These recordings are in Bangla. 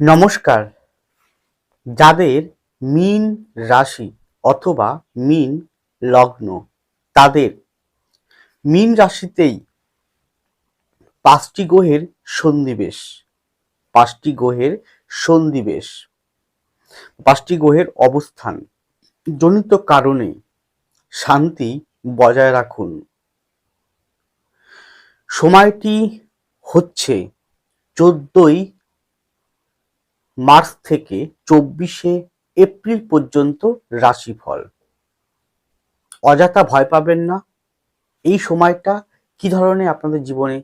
নমস্কার। যাদের মীন রাশি অথবা মীন লগ্ন, তাদের মীন রাশিতেই পাঁচটি গ্রহের সন্নিবেশ, পাঁচটি গ্রহের সন্নিবেশ, পাঁচটি গ্রহের অবস্থান। জনিত কারণে শান্তি বজায় রাখুন। সময়টি হচ্ছে চোদ্দই মার্চ থেকে চব্বিশে এপ্রিল পর্যন্ত রাশিফল। অযথা ভয় পাবেন না। এই সময়টা কি ধরনের আপনাদের জীবনে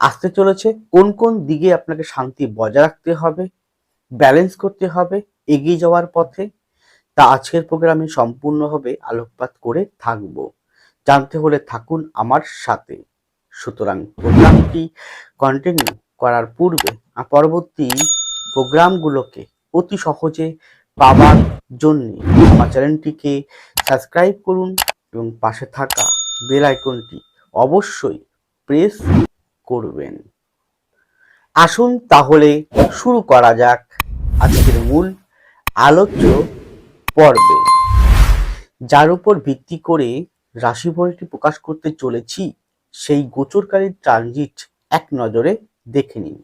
আসতে চলেছে? কোন কোন দিকে আপনাকে শান্তি বজায় রাখতে হবে? ব্যালেন্স করতে হবে এগিয়ে যাওয়ার পথে? তা আজকের প্রোগ্রামে সম্পূর্ণভাবে আলোকপাত করে থাকব। জানতে হলে থাকুন আমার সাথে। সুতরাং প্রোগ্রামটি কন্টিনিউ করার পূর্বে পরবর্তী প্রোগ্রামগুলোকে অতি সহজে পাবার জন্য আমার চ্যানেলটিকে সাবস্ক্রাইব করুন এবং পাশে থাকা বেল আইকনটি অবশ্যই প্রেস করবেন। আসুন তাহলে শুরু করা যাক আজকের মূল আলোচ্য পর্বে। যার উপর ভিত্তি করে রাশিফলটি প্রকাশ করতে চলেছি, সেই গোচরকারীর ট্রানজিট এক নজরে দেখে নিন।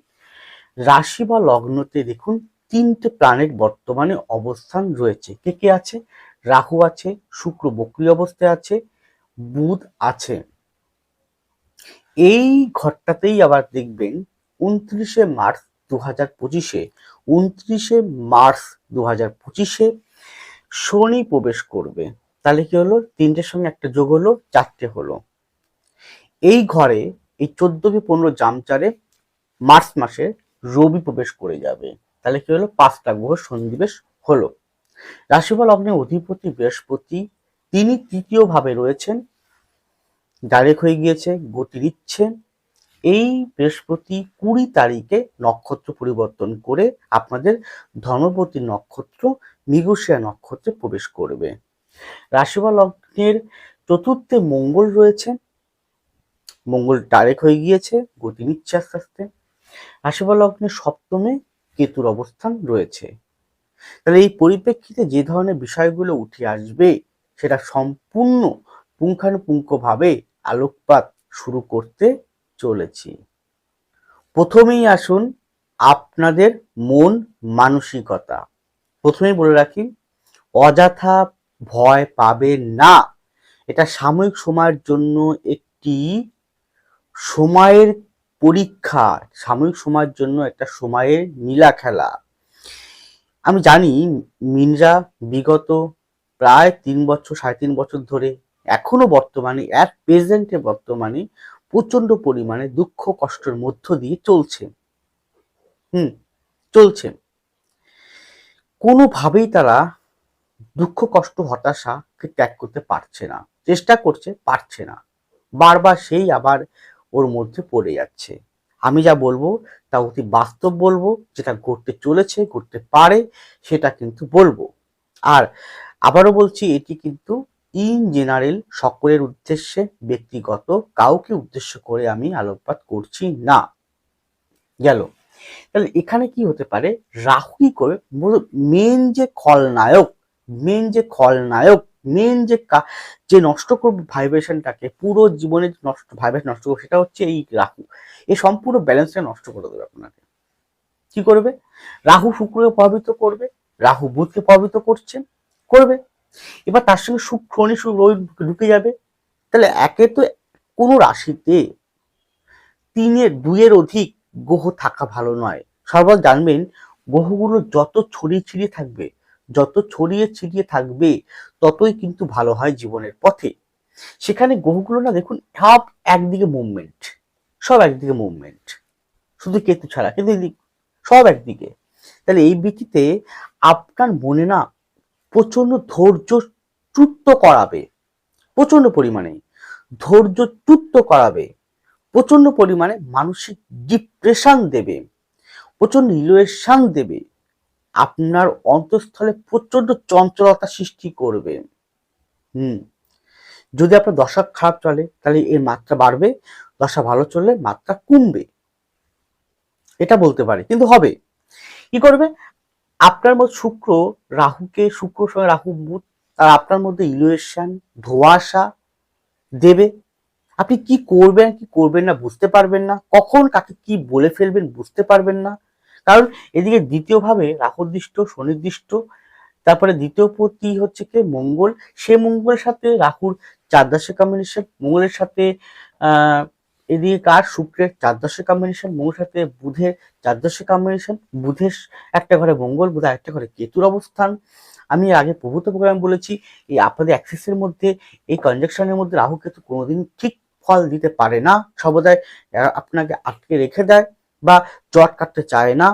রাশি বা লগ্নতে দেখুন তিনটে প্ল্যানেট বর্তমানে অবস্থান রয়েছে। কে কে আছে? রাহু আছে, শুক্র বক্রি অবস্থায় আছে, বুধ আছে। এই ঘরটাতেই আবার দেখবেন উনত্রিশে মার্চ দু হাজার পঁচিশে, উনত্রিশে মার্চ দু হাজার পঁচিশে শনি প্রবেশ করবে। তাহলে কি হলো? তিনটের সঙ্গে একটা যোগ হলো, চারটে হলো। এই ঘরে এই চোদ্দ পনেরো জামচারে মার্চ মাসে রবি প্রবেশ করে যাবে। তাহলে কি হলো? পাঁচটা গ্রহ সন্নিবেশ হলো। রাশিফল লগ্নের অধিপতি বৃহস্পতি, তিনি তৃতীয় ভাবে রয়েছেন, ডাইরেক্ট হয়ে গিয়েছে, গতি দিচ্ছে। এই বৃহস্পতি কুড়ি তারিখে নক্ষত্র পরিবর্তন করে আপনাদের ধর্মপতি নক্ষত্র মৃগশিয়া নক্ষত্রে প্রবেশ করবে। রাশিফল লগ্নের চতুর্থে মঙ্গল রয়েছে। মঙ্গল ডাইরেক্ট হয়ে গিয়েছে, গতি নিচ্ছে আস্তে আস্তে। রাশিফল লগ্নের সপ্তমে কেতুর অবস্থান রয়েছে। তাহলে এই পরিপ্রেক্ষিতে যে ধরনের বিষয়গুলো উঠে আসবে, সেটা সম্পূর্ণ পুঙ্খানুপুঙ্খভাবে আলোকপাত শুরু করতে চলেছি। প্রথমেই আসুন আপনাদের মন মানসিকতা। প্রথমেই বলে রাখি, অযথা ভয় পাবেন না। এটা সাময়িক সময়ের জন্য একটি সময়ের পরীক্ষা সাময়িক সময়ের জন্য একটা সময়ের নীলা খেলা। আমি জানি মিনরা বিগত প্রায় তিন বছর, সাড়ে তিন বছর ধরে এখনও বর্তমানে এক প্রেজেন্টে বর্তমানে প্রচণ্ড পরিমাণে দুঃখ কষ্টের মধ্য দিয়ে চলছে। হুম, চলছে। কোনোভাবেই তারা দুঃখ, কষ্ট, হতাশাকে ত্যাগ করতে পারছে না, চেষ্টা করছে, পারছে না। বারবার সেই আবার ওর মধ্যে পড়ে যাচ্ছে। আমি যা বলব, তা অতি বাস্তব বলব, যেটা ঘটতে চলেছে, ঘটতে পারে, সেটা কিন্তু বলব। আর আবারও বলছি, এটি কিন্তু ইন জেনারেল সকলের উদ্দেশ্যে, ব্যক্তিগত, কাউকে উদ্দেশ্য করে আমি আলোকপাত করছি না। গেল। তাহলে এখানে কি হতে পারে? রাহুই করে? মেন যে খলনায়ক মেন যে খলনায়ক মেন যে যে নষ্ট করবে ভাইব্রেশনটাকে পুরো জীবনে নষ্ট ভাইব্রেশন নষ্ট করবে সেটা হচ্ছে এই রাহু। এই সম্পূর্ণ ব্যালেন্সটা নষ্ট করে দেবে আপনাকে। কি করবে? রাহু শুক্রকে প্রভাবিত করবে, রাহু বুধকে প্রভাবিত করছে, করবে। এবার তার সঙ্গে শুক্র, শনি ঢুকে যাবে। তাহলে একে তো কোনো রাশিতে তিনের, দুইয়ের অধিক গ্রহ থাকা ভালো নয়। সর্বদা জানবেন, গ্রহগুলো যত ছড়িয়ে ছিড়িয়ে থাকবে যত ছড়িয়ে ছিটিয়ে থাকবে, ততই কিন্তু ভালো হয় জীবনের পথে। সেখানে গ্রহগুলো না দেখুন, সব একদিকে মুভমেন্ট সব একদিকে মুভমেন্ট শুধু কেতু ছাড়া, কিন্তু সব একদিকে। তাহলে এই ভিত্তিতে আপনার মনে না প্রচণ্ড ধৈর্য চ্যুত করাবে প্রচণ্ড পরিমাণে ধৈর্য চ্যুত করাবে প্রচণ্ড পরিমাণে মানসিক ডিপ্রেশন দেবে প্রচণ্ড ইলোয়েশন দেবে। আপনার অন্তঃস্থলে প্রচণ্ড চঞ্চলতা সৃষ্টি করবে। হুম। যদি আপনার দশা খারাপ চলে, তাহলে এর মাত্রা বাড়বে, দশা ভালো চললে মাত্রা কমবে। এটা বলতে পারে, কিন্তু হবে। কি করবে? আপনার মধ্যে শুক্র, রাহুকে, শুক্র সঙ্গে রাহু বুধ, আর আপনার মধ্যে ইলুয়েশন, ধোয়াশা দেবে। আপনি কি করবেন কি করবেন না, বুঝতে পারবেন না। কখন কাকে কি বলে ফেলবেন, বুঝতে পারবেন না। কারণ এদিকে দ্বিতীয়ভাবে রাহুদৃষ্ট সুনির্দিষ্ট, তারপরে দ্বিতীয় পতি হচ্ছে কি? মঙ্গল। সে মঙ্গলের সাথে রাহুর চারদাসে কম্বিনেশন মঙ্গলের সাথে এদিকে কার? শুক্রের চারদাসে কম্বিনেশন মঙ্গলের সাথে বুধের চারদাসে কম্বিনেশন বুধের একটা ঘরে মঙ্গল বুধ একটা ঘরে কেতুর অবস্থান। আমি আগে প্রভূত প্রোগ্রাম বলেছি, এই আপনাদের অ্যাক্সেসের মধ্যে, এই কনজাকশনের মধ্যে রাহু কেতু কোনোদিন ঠিক ফল দিতে পারে না। সর্বদাই আপনাকে আটকে রেখে দেয়। বা জট কাটতে চায় না।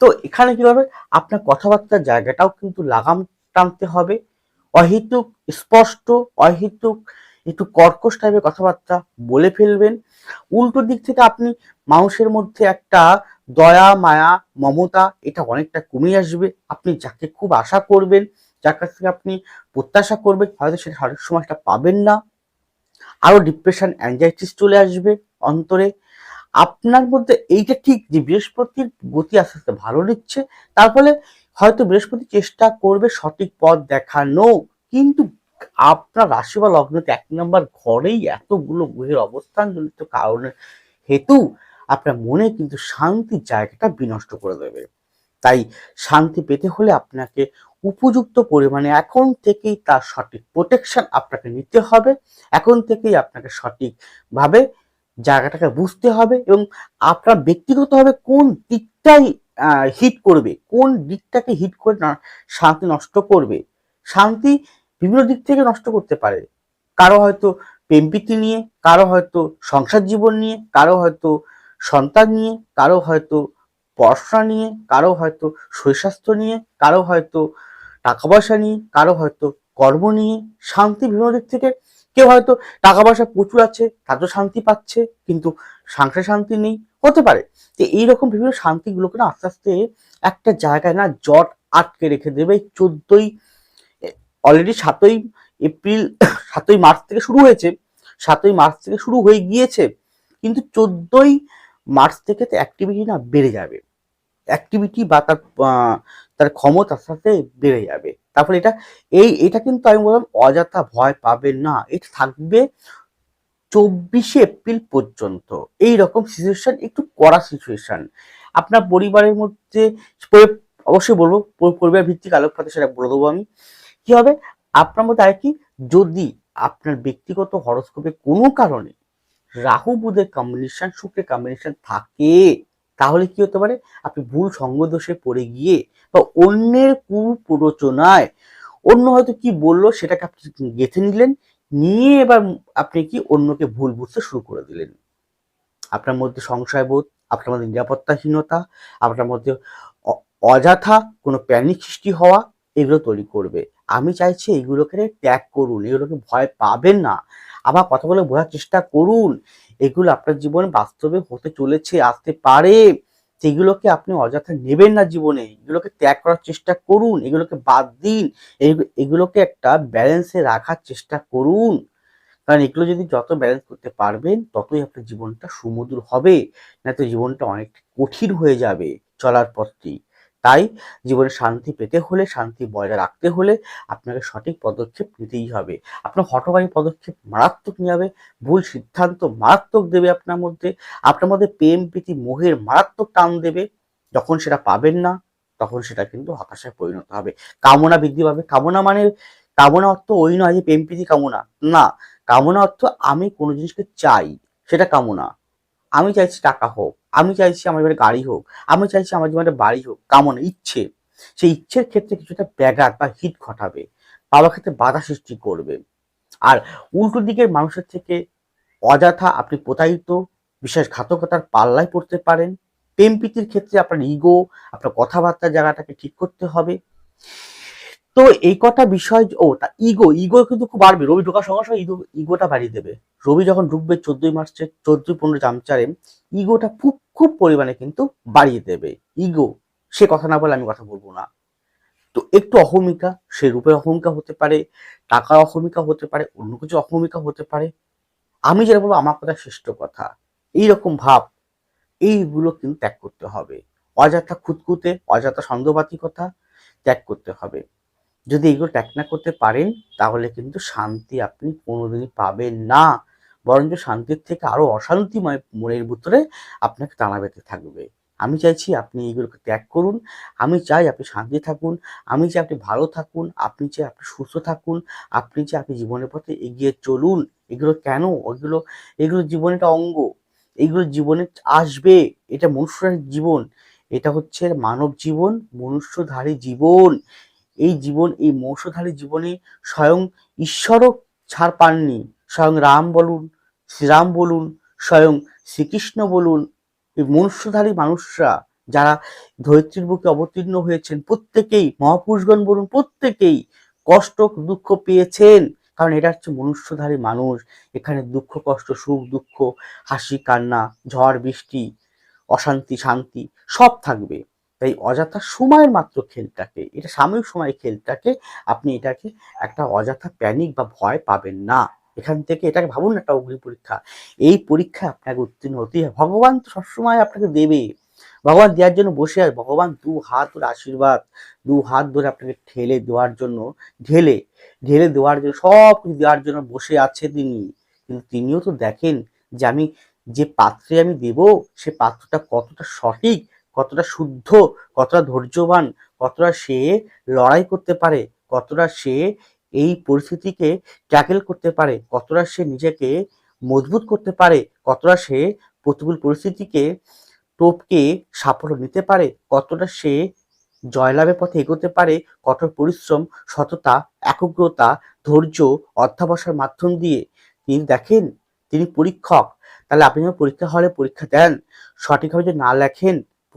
তো এখানে কি হবে আপনার কথাবার্তার জায়গাটাও কিন্তু লাগাম টানতে হবে। অহেতুক, স্পষ্ট, অহেতুক, একটু কর্কশ টাইপের কথাবার্তা বলে ফেলবেন। উল্টো দিক থেকে আপনি মানুষের মধ্যে একটা দয়া, মায়া, মমতা, এটা অনেকটা কমে আসবে। আপনি যাকে খুব আশা করবেন, যার কাছ থেকে আপনি প্রত্যাশা করবেন, হয়তো সেটা সঠিক সময়টা পাবেন না। আরও ডিপ্রেশন অ্যাংজাইটিস চলে আসবে অন্তরে। আপনার মধ্যে এইটা ঠিক যে বৃহস্পতির গতি আস্তে আস্তে ভালো নিচ্ছে, তার ফলে হয়তো বৃহস্পতি চেষ্টা করবে সঠিক পথ দেখানো। কিন্তু আপনার রাশি বা লগ্নতে এক নম্বর ঘরেই এতগুলো গ্রহের অবস্থান জনিত কারণের হেতু আপনার মনে কিন্তু শান্তির জায়গাটা বিনষ্ট করে দেবে। তাই শান্তি পেতে হলে আপনাকে উপযুক্ত পরিমাণে এখন থেকেই তার সঠিক প্রোটেকশন আপনাকে নিতে হবে। এখন থেকেই আপনাকে সঠিকভাবে জায়গাটাকে বুঝতে হবে এবং আপনার ব্যক্তিগতভাবে কোন দিকটাই হিট করবে, কোন দিকটাকে হিট করে শান্তি নষ্ট করবে। শান্তি বিভিন্ন দিক থেকে নষ্ট করতে পারে। কারও হয়তো প্রেমপ্রীতি নিয়ে, কারও হয়তো সংসার জীবন নিয়ে, কারও হয়তো সন্তান নিয়ে, কারও হয়তো পড়াশোনা নিয়ে, কারও হয়তো শরীর স্বাস্থ্য নিয়ে, কারও হয়তো টাকা পয়সা নিয়ে, কারও হয়তো কর্ম নিয়ে। শান্তি বিভিন্ন দিক থেকে কেউ হয়তো টাকা পয়সা প্রচুর আছে তাতেও শান্তি পাচ্ছে, কিন্তু সংসারে শান্তি নেই। হতে পারে তো এইরকম বিভিন্ন শান্তিগুলোকে না আস্তে আস্তে একটা জায়গায় না জট আটকে রেখে দেবে। এই চোদ্দই অলরেডি সাতই এপ্রিল, সাতই মার্চ থেকে শুরু হয়েছে, সাতই মার্চ থেকে শুরু হয়ে গিয়েছে, কিন্তু চোদ্দই মার্চ থেকে তো অ্যাক্টিভিটি না বেড়ে যাবে। অ্যাক্টিভিটি বা তার তার ক্ষমতার সাথে বেড়ে যাবে। তারপরে এটা, এই, এটা কিন্তু আমি বললাম অযথা ভয় পাবে না। এটা থাকবে চব্বিশে এপ্রিল পর্যন্ত। এই রকম সিচুয়েশন একটু কড়া সিচুয়েশন আপনার পরিবারের মধ্যে অবশ্যই বলব পরিবার ভিত্তিক আলোকপাতে সেটা বলে দেবো আমি। কি হবে? আপনার মধ্যে আর কি, যদি আপনার ব্যক্তিগত হরস্কোপে কোনো কারণে রাহু, বুধের কম্বিনেশন শুক্রের কম্বিনেশন থাকে তাহলে কি হতে পারে? আপনি ভুল সঙ্গদোষে পড়ে গিয়ে বা অন্যের কুপ্ররোচনায় অন্য হয়তো কি বলল সেটাকে আপনি গেঁথে নিলেন, নিয়ে এবার আপনি কি অন্যকে ভুল বুঝতে শুরু করে দিলেন। আপনার মধ্যে সংশয়বোধ, আপনার মধ্যে নিরাপত্তাহীনতা, আপনার মধ্যে অযথা কোনো প্যানিক সৃষ্টি হওয়া, এগুলো তৈরি করবে। আমি চাইছি এগুলোকে ত্যাগ করুন, এগুলোকে ভয় পাবেন না। আবার কথা বলে বোঝার চেষ্টা করুন। এগুলো আপনার জীবনে বাস্তবে হতে চলেছে, আসতে পারে। সেগুলোকে আপনি অযথা নেবেন না জীবনে। এগুলোকে ত্যাগ করার চেষ্টা করুন, এগুলোকে বাদ দিন। এগুলোকে একটা ব্যালেন্সে রাখার চেষ্টা করুন। কারণ এগুলো যদি যত ব্যালেন্স করতে পারবেন, ততই আপনার জীবনটা সুমধুর হবে। না তো জীবনটা অনেক কঠিন হয়ে যাবে চলার পথটি। তাই জীবনে শান্তি পেতে হলে, শান্তি বজায় রাখতে হলে আপনাকে সঠিক পদক্ষেপ নিতেই হবে। আপনার হঠকারী পদক্ষেপ মারাত্মক নিয়ে হবে, ভুল সিদ্ধান্ত মারাত্মক দেবে আপনার মধ্যে আপনার মধ্যে প্রেম, প্রীতি, মোহের মারাত্মক টান দেবে। যখন সেটা পাবেন না, তখন সেটা কিন্তু হতাশায় পরিণত হবে। কামনা বৃদ্ধি পাবে। কামনা মানে কামনা অর্থ ওই নয় যে প্রেম, প্রীতি, কামনা। না, কামনা অর্থ আমি কোনো জিনিসকে চাই, সেটা কামনা। আমি চাইছি টাকা হোক আমি চাইছি আমার জীবনে গাড়ি হোক, আমি চাইছি আমার জীবনে বাড়ি হোক, কামনা, ইচ্ছে। সেই ইচ্ছের ক্ষেত্রে কিছুটা ব্যাঘাত বা হিট ঘটাবে, বাবার ক্ষেত্রে বাধা সৃষ্টি করবে। আর উল্টো দিকের মানুষের থেকে অযথা আপনি প্রতারিত, বিশ্বাসঘাতকতার পাল্লায় পড়তে পারেন। প্রেম প্রীতির ক্ষেত্রে আপনার ইগো আপনার কথাবার্তার জায়গাটাকে ঠিক করতে হবে। তো এই কটা বিষয় ও ইগো ইগো কিন্তু খুব বাড়বে। রবি ঢোকার সঙ্গে সঙ্গে ইগো ইগোটা বাড়িয়ে দেবে। রবি যখন ঢুকবে চোদ্দই মার্চে, চোদ্দই পনেরো জামচারে ইগোটা খুব খুব পরিমাণে কিন্তু বাড়িয়ে দেবে। ইগো সে কথা না বলে আমি কথা বলব না। তো একটু অহমিকা, সে রূপের অহমিকা হতে পারে টাকার অহমিকা হতে পারে, অন্য কিছু অহমিকা হতে পারে। আমি যেটা বলব, আমার কথা শ্রেষ্ঠ কথা। এইরকম ভাব, এইগুলো কিন্তু ত্যাগ করতে হবে। অযথা খুঁতকুতে অযথা সন্দেহবাতিকতা ত্যাগ করতে হবে। যদি এগুলো ত্যাগ না করতে পারেন, তাহলে কিন্তু শান্তি আপনি কোনোদিনই পাবেন না। বরঞ্চ শান্তির থেকে আরও অশান্তিময় মনের ভিতরে আপনাকে টানা বেঁধে থাকবে। আমি চাইছি আপনি এইগুলোকে ত্যাগ করুন। আমি চাই আপনি শান্তি থাকুন। আমি চাই আপনি ভালো থাকুন। আপনি চাই আপনি সুস্থ থাকুন। আপনি চাই আপনি জীবনের পথে এগিয়ে চলুন। এগুলো কেন? ওইগুলো এগুলো জীবনের একটা অঙ্গ। এইগুলো জীবনে আসবে। এটা মনুষ্যের জীবন। এটা হচ্ছে মানব জীবন, মনুষ্যধারী জীবন। এই জীবন, এই মনুষ্যধারী জীবনে স্বয়ং ঈশ্বরও ছাড় পাননি। স্বয়ং রাম বলুন, শ্রীরাম বলুন, স্বয়ং শ্রীকৃষ্ণ বলুন, এই মনুষ্যধারী মানুষরা যারা ধরিত্রীর বুকে অবতীর্ণ হয়েছেন, প্রত্যেকেই মহাপুরুষগণ বলুন, প্রত্যেকেই কষ্ট, দুঃখ পেয়েছেন। কারণ এটা হচ্ছে মনুষ্যধারী মানুষ। এখানে দুঃখ, কষ্ট, সুখ, দুঃখ, হাসি, কান্না, ঝড়, বৃষ্টি, অশান্তি, শান্তি সব থাকবে। তাই অযথা সময়ের মাত্র খেলটাকে, এটা সাময়িক সময় খেলটাকে আপনি এটাকে একটা অযথা প্যানিক বা ভয় পাবেন না। এখান থেকে এটাকে ভাবুন একটা অগ্নি পরীক্ষা। এই পরীক্ষায় আপনাকে উত্তীর্ণ হতেই হবে। ভগবান তো সবসময় আপনাকে দেবে। ভগবান দেওয়ার জন্য বসে আছে। ভগবান দু হাত ধরে আশীর্বাদ, দু হাত ধরে আপনাকে ঠেলে দেওয়ার জন্য, ঢেলে ঢেলে দেওয়ার জন্য সব কিছু দেওয়ার জন্য বসে আছে তিনি। কিন্তু তিনিও তো দেখেন যে আমি যে পাত্রে আমি দেব, সে পাত্রটা কতটা সঠিক কতটা শুদ্ধ, কতটা ধৈর্যবান, কতটা সে লড়াই করতে পারে, কতটা সে এই পরিস্থিতিকে ট্যাকেল করতে পারে, কতটা সে নিজেকে মজবুত করতে পারে, কতটা সে প্রতিকূল পরিস্থিতিকে টোপকে সাফল্য নিতে পারে, কতটা সে জয়লাভের পথে এগোতে পারে, কঠোর পরিশ্রম, সততা, একগ্রতা, ধৈর্য, অধ্যাবসার মাধ্যম দিয়ে। তিনি দেখেন, তিনি পরীক্ষক। তাহলে আপনি যখন পরীক্ষা হলে পরীক্ষা দেন, সঠিকভাবে যদি না লেখেন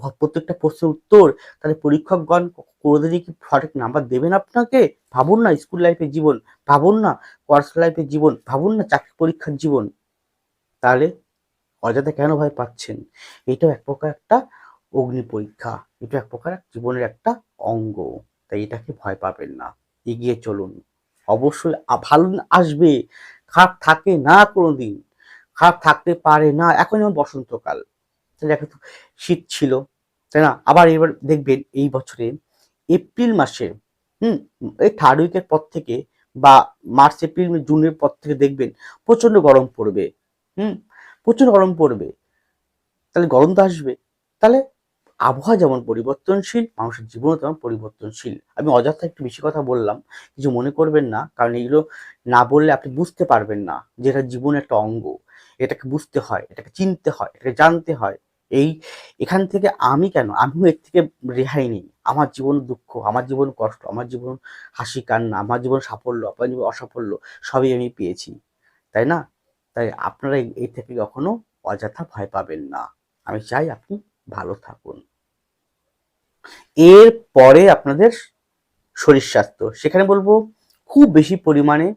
প্রত্যেকটা প্রশ্নের উত্তর তাহলে পরীক্ষকগণ কোনোদিনই কি সঠিক নাম্বার দেবেন আপনাকে? ভাবুন না স্কুল লাইফের জীবন। ভাবুন না পড়াশোনা লাইফের জীবন। ভাবুন না, চাকরি পরীক্ষার জীবন। তাহলে অযথা কেন ভয় পাচ্ছেন? এটাও এক প্রকার একটা অগ্নি পরীক্ষা। এটা এক প্রকার জীবনের একটা অঙ্গ। তাই এটাকে ভয় পাবেন না। এগিয়ে চলুন। অবশ্যই ভালো দিন আসবে। খারাপ থাকে না কোনোদিন। খারাপ থাকতে পারে না। এখন যেমন বসন্তকাল। তাহলে এখন শীত ছিল। তাই না? আবার এবার দেখবেন এই বছরে এপ্রিল মাসে, হুম, এই থার্ড উইকের পর থেকে বা মার্চ, এপ্রিল জুনের পর থেকে দেখবেন প্রচণ্ড গরম পড়বে, হুম প্রচুর গরম পড়বে। তাহলে গরম তো আসবে। তাহলে আবহাওয়া যেমন পরিবর্তনশীল, মানুষের জীবনও তেমন পরিবর্তনশীল। আমি অযথা একটু বেশি কথা বললাম, কিছু মনে করবেন না, কারণ এগুলো না বললে আপনি বুঝতে পারবেন না যে এটা জীবনের একটা অঙ্গ। এটাকে বুঝতে হয়, এটাকে চিনতে হয়, এটাকে জানতে হয়। এই এখান থেকে আমি কেন? আমিও এর থেকে রেহাই নেই। আমার জীবন দুঃখ, আমার জীবন কষ্ট, আমার জীবন হাসি, কান্না, আমার জীবন সাফল্য, আমার জীবন অসাফল্য সবই আমি পেয়েছি। তাই না? তাই আপনারা এই- থেকে কখনো অযথা ভয় পাবেন না। আমি চাই আপনি ভালো থাকুন। এর পরে আপনাদের শরীর স্বাস্থ্য। সেখানে বলব, খুব বেশি পরিমাণে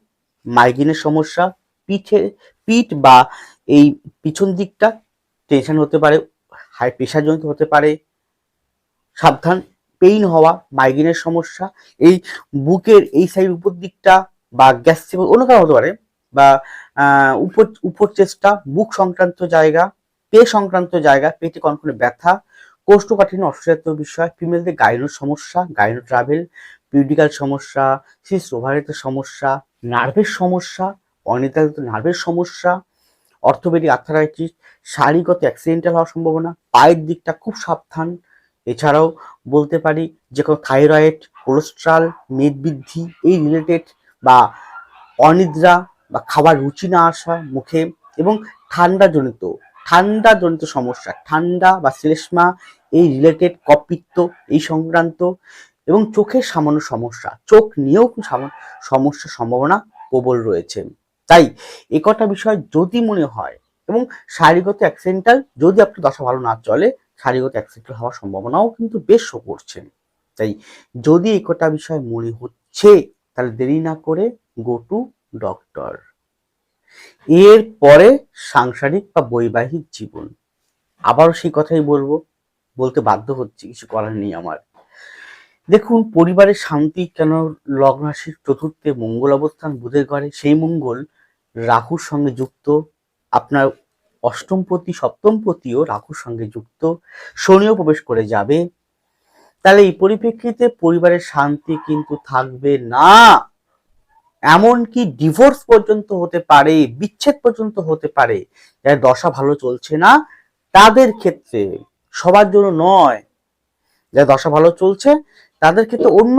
মাইগ্রেনের সমস্যা, পিঠে, পিঠ বা এই পিছন দিকটা টেনশন হতে পারে হাই প্রেশার জনিত হতে পারে, সাবধান পেইন হওয়া মাইগ্রেনের সমস্যা, এই বুকের এই সাইড উপর দিকটা বা গ্যাস অন্য কারণ হতে পারে বা উপর উপর চেষ্টা বুক সংক্রান্ত জায়গা, পে সংক্রান্ত জায়গা, পেটে কনকনে ব্যথা, কোষ্ঠকাঠিন্য অসুস্থতার বিষয় ফিমেলদের গাইনোর সমস্যা গাইনো ট্রাভেল পিউডিক্যাল সমস্যা সিস ওভারের সমস্যা নার্ভের সমস্যা অনির্ধারিত নার্ভের সমস্যা অর্থোপেডিক আর্থারাইটিস শারীরিকত অ্যাক্সিডেন্টাল হওয়ার সম্ভাবনা, পায়ের দিকটা খুব সাবধান। এছাড়াও বলতে পারি যে কোনো থাইরয়েড কোলেস্ট্রল মেদ বৃদ্ধি, এই রিলেটেড বা অনিদ্রা বা খাবার রুচি না আসা মুখে এবং ঠান্ডাজনিত ঠান্ডাজনিত সমস্যা, ঠান্ডা বা শ্লেষ্মা, এই রিলেটেড কপিত্ত, এই সংক্রান্ত এবং চোখের সামান্য সমস্যা। চোখ নিয়েও সামান্য সমস্যার সম্ভাবনা প্রবল রয়েছে। তাই এ কটা বিষয় যদি মনে হয় এবং শারীরিকত অ্যাক্সিডেন্টাল যদি আপনার দশা ভালো না চলে শারীরিকত অ্যাক্সিডেন্টাল হওয়ার সম্ভাবনাও কিন্তু বেশ শো করছে। তাই যদি এই কটা বিষয় মনে হচ্ছে, তাহলে দেরি না করে গো টু ডক্টর এর পরে সাংসারিক বা বৈবাহিক জীবন। আবারও সেই কথাই বলব, বলতে বাধ্য হচ্ছে, কিছু করার নেই আমার। দেখুন, পরিবারের শান্তি কেন লগ্ন রাশির চতুর্থে মঙ্গল অবস্থান বুধের ঘরে? সেই মঙ্গল রাহুর সঙ্গে যুক্ত, আপনার অষ্টম প্রতি অষ্টমপতি সপ্তমপতিও রাহুর সঙ্গে যুক্ত, শনিও প্রবেশ করে যাবে। তাহলে এই পরিপ্রেক্ষিতে পরিবারের শান্তি কিন্তু থাকবে না। এমনকি ডিভোর্স পর্যন্ত হতে পারে, বিচ্ছেদ পর্যন্ত হতে পারে যার দশা ভালো চলছে না, তাদের ক্ষেত্রে সবার জন্য নয়। যার দশা ভালো চলছে তাদের ক্ষেত্রে অন্য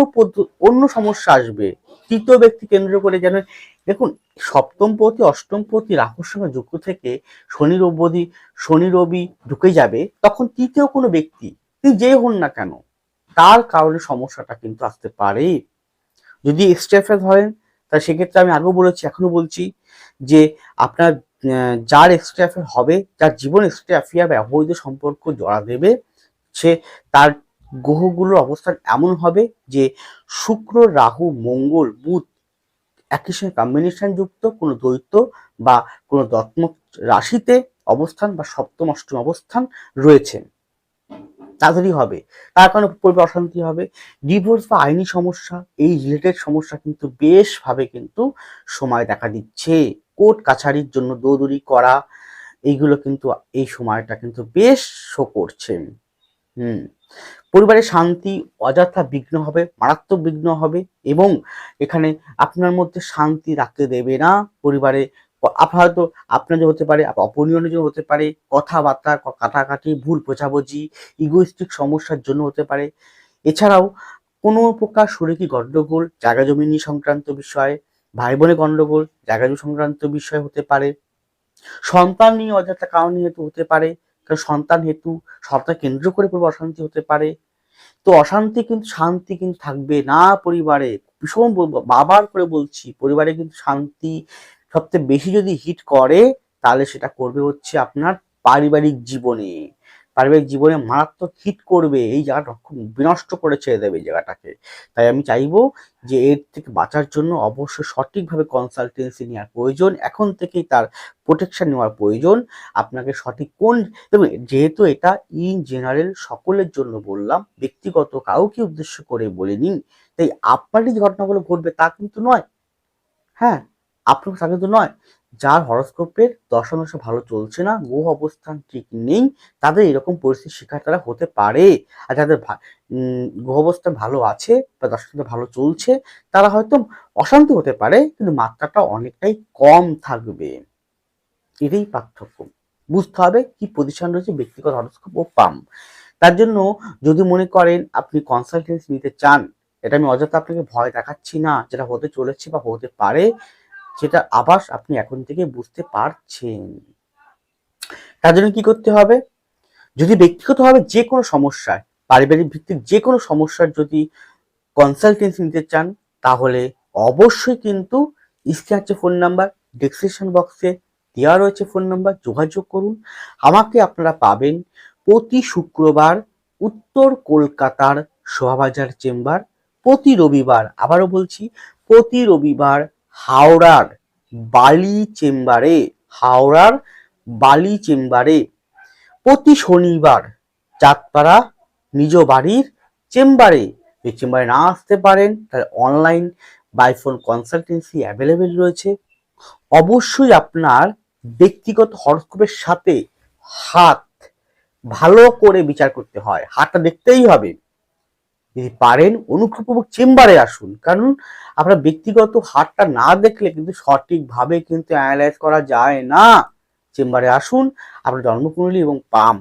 অন্য সমস্যা আসবে। তৃতীয় ব্যক্তি কেন্দ্র করে যেন, দেখুন, সপ্তম পতি অষ্টম পতি রাহুর সঙ্গে যুক্ত থেকে শনি রবি শনি রবি ঢুকে যাবে, তখন তৃতীয় কোনো ব্যক্তি তিনি যে হন না কেন, তার কারণে সমস্যাটা কিন্তু আসতে পারে। যদি এক্সট্রা ধরেন, তা সেক্ষেত্রে আমি আগেও বলেছি এখনও বলছি যে আপনার যার এক্সট্রা হবে, যার জীবন এক্সট্রা অ্যাফেয়ার বা অবৈধ সম্পর্ক জড়া দেবে, সে তার গ্রহগুলোর অবস্থান এমন হবে যে শুক্র, রাহু, মঙ্গল, বুধ একই সঙ্গে কম্বিনেশন যুক্ত কোনো দ্বৈত বা কোনো দত্মক রাশিতে অবস্থান বা সপ্তম, অষ্টম অবস্থান রয়েছে। তাড়াতাড়ি হবে। তার কারণে পরিবার অশান্তি হবে। ডিভোর্স বা আইনি সমস্যা, এই রিলেটেড সমস্যা কিন্তু বেশভাবে কিন্তু সময় দেখা দিচ্ছে। কোর্ট কাছারির জন্য দৌদৌড়ি করা, এইগুলো কিন্তু এই সময়টা কিন্তু বেশ শো করছে। হুম। পরিবারের শান্তি, অযথা বিঘ্ন হবে, মারাত্মক বিঘ্ন হবে এবং এখানে আপনার মধ্যে শান্তি রাখতে দেবে না পরিবারে। হয়তো আপনার যে হতে পারে, অপরিণীয় যে হতে পারে, কথাবার্তা কাটাকাটি, ভুল বোঝাবুঝি ইগোইস্টিক সমস্যার জন্য হতে পারে। এছাড়াও কোনো প্রকার শরীরী গণ্ডগোল জায়গা জমি নিয়ে সংক্রান্ত বিষয়ে ভাই বোনের গণ্ডগোল জায়গা জমি সংক্রান্ত বিষয় হতে পারে, সন্তান নিয়ে অযথা কারণ হেতু হতে পারে কারণ সন্তান হেতু সবটা কেন্দ্র করে পূর্ব অশান্তি হতে পারে। তো অশান্তি কিন্তু শান্তি কিন্তু থাকবে না পরিবারে। ভীষণ বাবার করে বলছি, পরিবারে কিন্তু শান্তি সবচেয়ে বেশি যদি হিট করে, তাহলে সেটা করবে হচ্ছে আপনার পারিবারিক জীবনে। পারিবারিক জীবনে মারাত্মক হিট করবে, এই জায়গাটা খুব বিনষ্ট করে ছেড়ে দেবে এই জায়গাটাকে। তাই আমি চাইব যে এর থেকে বাঁচার জন্য অবশ্যই সঠিকভাবে কনসালটেন্সি নেওয়ার প্রয়োজন, এখন থেকেই তার প্রোটেকশন নেওয়ার প্রয়োজন। আপনাকে সঠিক কোন, দেখুন, যেহেতু এটা ইন জেনারেল সকলের জন্য বললাম, ব্যক্তিগত কাউকে উদ্দেশ্য করে বলিনি, তাই আপনারই ঘটনাগুলো ঘটবে তা কিন্তু নয়। হ্যাঁ আপনার তা কিন্তু নয়। যার হরস্কোপের দশাংশ ভালো চলছে না, গ্রহ অবস্থান ঠিক নেই, তাদের এরকম পরিস্থিতির শিকার তারা হতে পারে। আর যাদের গ্রহ অবস্থান ভালো আছে বা দশাংশ ভালো চলছে, তারা হয়তো অশান্তি হতে পারে, কিন্তু মাত্রাটা অনেকটাই কম থাকবে। এটাই পার্থক্য। বুঝতে হবে কি পজিশন রয়েছে ব্যক্তিগত হরস্কোপ ও পাম। তার জন্য যদি মনে করেন আপনি কনসালটেন্সি নিতে চান, এটা আমি অযথা আপনাকে ভয় দেখাচ্ছি না, যেটা হতে চলেছে বা হতে পারে সেটা আবাস আপনি এখন থেকে বুঝতে পারছেন। তার জন্য কি করতে হবে? যদি ব্যক্তিগতভাবে যে কোনো সমস্যায়, পারিবারিক ভিত্তিক যে কোনো সমস্যার যদি কনসালটেন্সি নিতে চান, তাহলে অবশ্যই কিন্তু স্ক্রিনে আছে ফোন নাম্বার ডিসক্রিপশন বক্সে দেওয়া রয়েছে ফোন নাম্বার যোগাযোগ করুন। আমাকে আপনারা পাবেন প্রতি শুক্রবার উত্তর কলকাতার শোভাবাজার চেম্বার, প্রতি রবিবার, আবারও বলছি, প্রতি রবিবার হাওড়ার বালি চেম্বারে, হাওড়ার বালি চেম্বারে প্রতি শনিবার চাঁদপাড়া নিজ বাড়ির চেম্বারে। এই চেম্বারে না আসতে পারেন তাহলে অনলাইন বাইফোন কনসালটেন্সি অ্যাভেলেবেল রয়েছে। অবশ্যই আপনার ব্যক্তিগত হরস্কোপের সাথে হাত ভালো করে বিচার করতে হয়। হাতটা দেখতেই হবে। যদি পারেন, অনুগ্রহপূর্বক চেম্বারে আসুন। কারণ আপনার ব্যক্তিগত হারটা না দেখলে কিন্তু সঠিকভাবে কিন্তু অ্যানালাইজ করা যায় না। চেম্বারে আসুন, আপনার জন্মকুণ্ডলী এবং পাম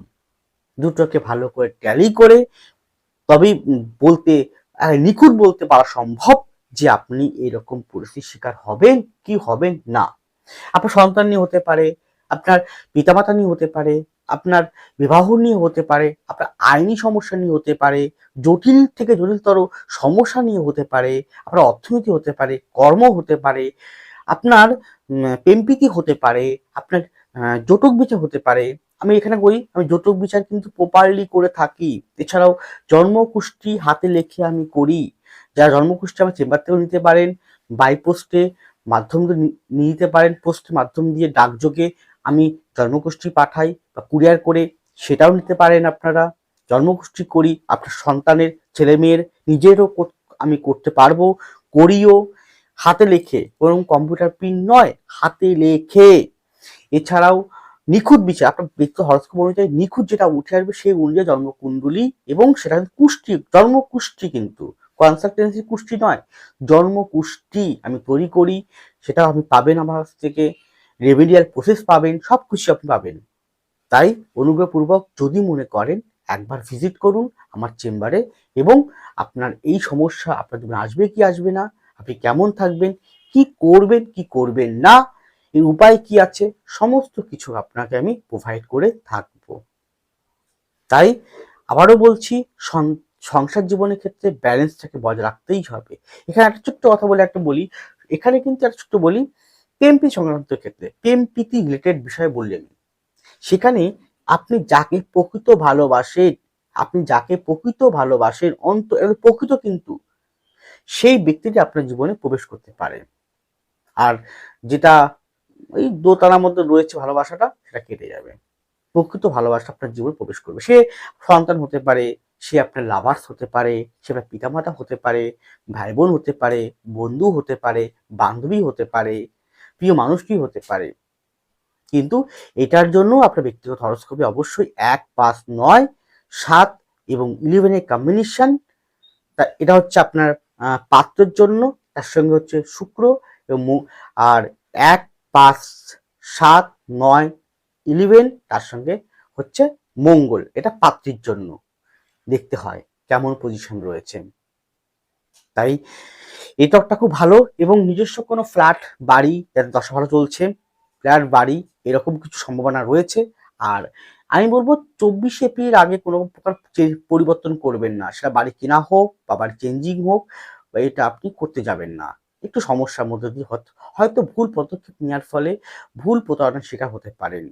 দুটোকে ভালো করে ট্যালি করে, তবেই বলতে নিখুঁত বলতে পারা সম্ভব যে আপনি এরকম পরিস্থিতির শিকার হবেন কি হবেন না। আপনার সন্তান নিয়ে হতে পারে, আপনার পিতামাতা নিয়ে হতে পারে আপনার বিবাহ নিয়ে হতে পারে, আপনার আইনি সমস্যা নিয়ে হতে পারে, জটিল থেকে জটিলতর সমস্যা নিয়ে হতে পারে, আপনার অর্থনীতি হতে পারে, কর্ম হতে পারে, আপনার প্রেমপ্রীতি হতে পারে, আপনার জটক বিচার হতে পারে। আমি এখানে বলি, আমি জটক বিচার কিন্তু প্রপারলি করে থাকি। এছাড়াও জন্মকুষ্টি হাতে লেখে আমি করি। যারা জন্মকুষ্টি আমার চেম্বার থেকেও নিতে পারেন বাইপোস্টে মাধ্যম নিয়ে নিতে পারেন পোস্ট মাধ্যম দিয়ে ডাকযোগে আমি জন্মকুষ্টি পাঠাই বা কুরিয়ার করে সেটাও নিতে পারেন আপনারা। জন্মকুষ্টি করি, আপনার সন্তানের ছেলে মেয়ের নিজেরও আমি করতে পারব। করিও, হাতে লেখে, বরং কম্পিউটার প্রিন্ট নয়, হাতে লেখে। এছাড়াও নিখুঁত বিচার, আপনার ব্যক্তি হরস্কোপ অনুযায়ী নিখুঁত যেটা উঠে আসবে সেই অনুযায়ী জন্মকুণ্ডলী এবং সেটা কুষ্টি, জন্মকুষ্টি কিন্তু কনসালটেন্সি কুষ্টি নয়, জন্মকুষ্টি আমি তৈরি করি সেটা আপনি পাবেন আমার কাছ থেকে। রেমেডিয়াল প্রসেস পাবেন সব কিছু আপনি পাবেন। তাই অনুগ্রহপূর্বক যদি মনে করেন, একবার ভিজিট করুন আমার চেম্বারে এবং আপনার এই সমস্যা আপনার জীবনে আসবে কি আসবে না, আপনি কেমন থাকবেন, কি করবেন কি করবেন না এর উপায় কি আছে, সমস্ত কিছু আপনাকে আমি প্রোভাইড করে থাকব। তাই আবারও বলছি সংসার জীবনের ক্ষেত্রে ব্যালেন্সটাকে বজায় রাখতেই হবে। এখানে একটা ছোট্ট কথা বলে একটা বলি, এখানে কিন্তু একটা ছোট্ট বলি প্রেম প্রীতি সংক্রান্ত ক্ষেত্রে প্রেম প্রীতি রিলেটেড বিষয় বললেন। সেখানে আপনি যাকে প্রকৃত ভালোবাসেন, আপনি যাকে প্রকৃত ভালোবাসেন, অন্ত প্রকৃত কিন্তু সেই ব্যক্তিটি আপনার জীবনে প্রবেশ করতে পারে। আর যেটা ওই দোতানার মধ্যে রয়েছে ভালোবাসাটা, সেটা কেটে যাবে। প্রকৃত ভালোবাসা আপনার জীবনে প্রবেশ করবে। সে সন্তান হতে পারে, সে আপনার লাভার্স হতে পারে, সে আপনার পিতামাতা হতে পারে ভাই বোন হতে পারে, বন্ধু হতে পারে, বান্ধবী হতে পারে প্রিয় মানুষটি হতে পারে। কিন্তু এটার জন্য আপনার ব্যক্তিগত হরস্কোপে অবশ্যই এক, পাঁচ, নয়, সাত এবং ইলেভেনের কম্বিনেশন তা এটা হচ্ছে আপনার পাত্রের জন্য, তার সঙ্গে হচ্ছে শুক্র এবং আর এক, পাঁচ, সাত, নয় ইলেভেন তার সঙ্গে হচ্ছে মঙ্গল। এটা পাত্রীর জন্য দেখতে হয় কেমন পজিশন রয়েছে। তাই এই টকটা খুব ভালো এবং নিজস্ব কোনো ফ্ল্যাট বাড়ি যাতে দশা ভালো চলছে, ফ্ল্যাট বাড়ি এরকম কিছু সম্ভাবনা রয়েছে। আর আমি বলব চব্বিশে এপ্রিল আগে কোনো প্রকার পরিবর্তন করবেন না। সেটা বাড়ি কেনা হোক বা বাড়ি চেঞ্জিং হোক বা এটা আপনি করতে যাবেন না। একটু সমস্যার মধ্যে দিয়ে হয়তো ভুল পদক্ষেপ নেওয়ার ফলে ভুল প্রতারণার শিকার হতে পারেন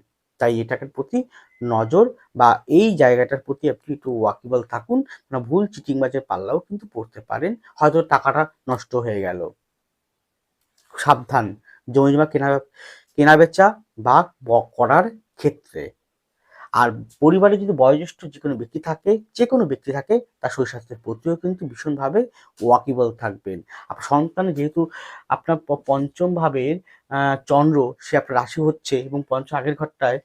তাই এটার প্রতি নজর বা এই জায়গাটার প্রতি আপনি একটু ওয়াকিবল থাকুন। না ভুল চিটিং বাজের পাল্লাও কিন্তু পড়তে পারেন। হয়তো টাকাটা নষ্ট হয়ে গেল। সাবধান। জমি জমা কেনা কেনা বেচা ব- করার ক্ষেত্রে। আর পরিবারে যদি বয়োজ্যেষ্ঠ যে কোনো ব্যক্তি থাকে, যে কোনো ব্যক্তি থাকে, তার শরীর স্বাস্থ্যের প্রতিও কিন্তু ভীষণভাবে ওয়াকিবল থাকবেন। আপনার সন্তান যেহেতু আপনার প- পঞ্চম ভাবের চন্দ্র, সে আপনার রাশি হচ্ছে এবং পঞ্চম আগের ঘরটায়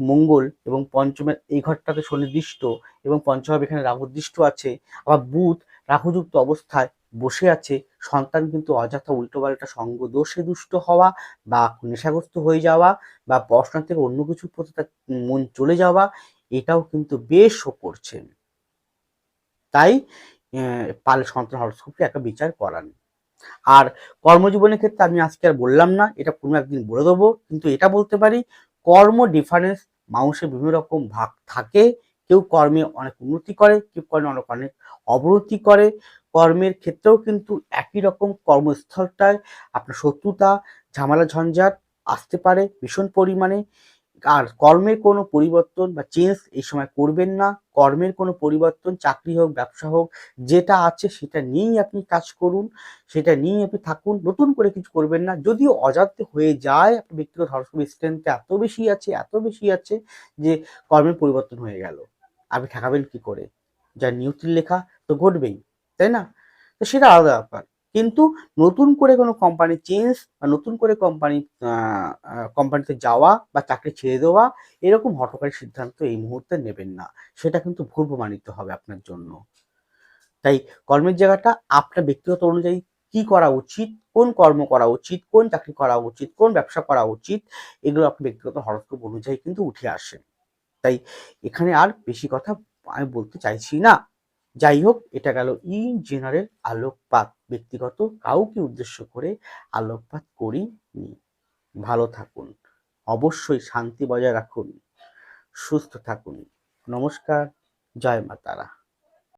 মঙ্গল এবং পঞ্চমের এই ঘরটাতে সুনির্দিষ্ট এবং পঞ্চম এখানে রাহুদৃষ্ট আছে। আবার বুধ রাহুযুক্ত অবস্থায় বসে আছে, সন্তান কিন্তু অযথা উল্টোপাল্টা সঙ্গ দোষে দুষ্ট হওয়া বা নেশাগ্রস্ত হয়ে যাওয়া বা পড়াশোনা থেকে অন্য কিছুর প্রতি তার মন চলে যাওয়া, এটাও কিন্তু বেশ শো করছে তাই পালে সন্তান হরস্কোপে একটা বিচার করান। আর কর্মজীবনের ক্ষেত্রে আমি আজকে আর বললাম না, এটা কোনো একদিন বলে দেবো, কিন্তু এটা বলতে পারি, কর্ম ডিফারেন্স মানুষের বিভিন্ন রকম ভাগ থাকে, কেউ কর্মে অনেক উন্নতি করে, কেউ কর্মে অনেক অনেক অবনতি করে কর্মের ক্ষেত্রেও কিন্তু একই রকম কর্মস্থলটায় আপনার শত্রুতা, ঝামেলা, ঝঞ্ঝাট আসতে পারে ভীষণ পরিমাণে। আর কর্মের কোনো পরিবর্তন বা চেঞ্জ এই সময় করবেন না। কর্মের কোনো পরিবর্তন, চাকরি হোক, ব্যবসা হোক, যেটা আছে সেটা নিয়েই আপনি কাজ করুন। সেটা নিয়েই আপনি থাকুন। নতুন করে কিছু করবেন না। যদিও অজান্তে হয়ে যায়, আপনার ব্যক্তিগত হরস্কোপ স্ট্রেংথ এত বেশি আছে, এত বেশি আছে যে কর্মের পরিবর্তন হয়ে গেল। আপনি ঠেকাবেন কি করে? যা নিয়তির লেখা তো ঘটবেই। তাই না? তো সেটা আলাদা ব্যাপার। কিন্তু নতুন করে কোনো কোম্পানি চেঞ্জ বা নতুন করে কোম্পানি কোম্পানিতে যাওয়া বা চাকরি ছেড়ে দেওয়া এরকম হঠকারী সিদ্ধান্ত এই মুহূর্তে নেবেন না। সেটা কিন্তু ভুল প্রমাণিত হবে আপনার জন্য। তাই কর্মের জায়গাটা আপনার ব্যক্তিগত অনুযায়ী কি করা উচিত, কোন কর্ম করা উচিত, কোন চাকরি করা উচিত, কোন ব্যবসা করা উচিত, এগুলো আপনার ব্যক্তিগত হরস্কোপ অনুযায়ী কিন্তু উঠে আসে। তাই এখানে আর বেশি কথা আমি বলতে চাইছি না। যাই হোক এটা গেল ইন জেনারেল আলোকপাত। ব্যক্তিগত কাউকে উদ্দেশ্য করে আলোকপাত করি নি। ভালো থাকুন। অবশ্যই শান্তি বজায় রাখুন। সুস্থ থাকুন। নমস্কার। জয় মা তারা